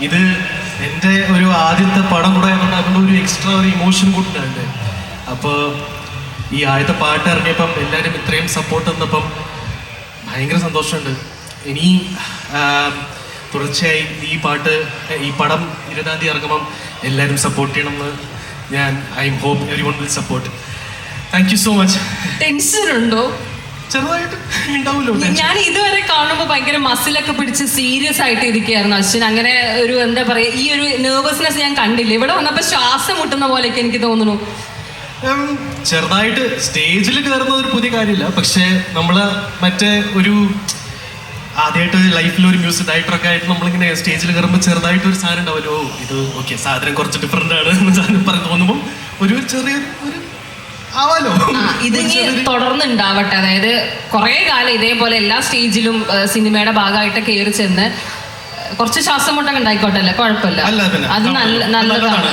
ഇത് എന്റെ ഒരു ആദ്യത്തെ പടം കൂടെ ആയതുകൊണ്ട് ഒരു എക്സ്ട്രാ ഒരു ഇമോഷൻ കൂട്ടുണ്ട് അപ്പോൾ ഈ ആദ്യത്തെ പാട്ട് ഇറങ്ങിയപ്പം എല്ലാവരും ഇത്രയും സപ്പോർട്ട് തന്നപ്പം ഭയങ്കര സന്തോഷമുണ്ട്. ഇനി തുടർച്ചയായി ഈ പാട്ട് ഈ പടം ഇരുപതാം തീയതി ഇറങ്ങുമ്പം എല്ലാവരും സപ്പോർട്ട് ചെയ്യണമെന്ന് ഞാൻ I hope every one will support thank you so much tension ഉണ്ടോ? ചെറുതായിട്ട് ഉണ്ടാവുമല്ലോ ഞാൻ ഇതുവരെ കാണുമ്പോൾ ഭയങ്കര മസിലൊക്കെ പിടിച്ച് സീരിയസ് ആയിട്ട് ഇരിക്കുകയായിരുന്നു അശ്വിൻ. അങ്ങനെ ഒരു എന്താ പറയാ ഈ ഒരു നെർവസ്നെസ് ഞാൻ കണ്ടില്ല. ഇവിടെ വന്നപ്പോൾ ശ്വാസം മുട്ടുന്ന പോലെയൊക്കെ എനിക്ക് തോന്നുന്നു. ചെറുതായിട്ട് സ്റ്റേജിൽ കയറുന്നത് ഒരു പുതിയ കാര്യമില്ല. പക്ഷേ നമ്മൾ മറ്റേ ഒരു ആദ്യമായിട്ട് ലൈഫിൽ ഒരു മ്യൂസിക് ഡയറക്ടറൊക്കെ ആയിട്ട് നമ്മളിങ്ങനെ സ്റ്റേജിൽ കയറുമ്പോൾ ചെറുതായിട്ട് ഒരു സാധനം ഉണ്ടാവുമല്ലോ. ഇത് ഓക്കെ സാധനം കുറച്ച് ഡിഫറെന്റ് ആണ് എന്ന് സാധനം പറഞ്ഞ് തോന്നുമ്പോൾ ഒരു ചെറിയ ഒരു ആവാലോ ഇത് തുടർന്നുണ്ടാവട്ടെ. അതായത് കുറേ കാലം ഇതേപോലെ എല്ലാ സ്റ്റേജിലും സിനിമയുടെ ഭാഗമായിട്ട് കയറി ചെന്ന് കുറച്ച് ശ്വാസം മുട്ടൊക്കെ ഉണ്ടായിക്കോട്ടെ അല്ലേ കുഴപ്പമില്ല അത് നല്ല നല്ലതാണ്.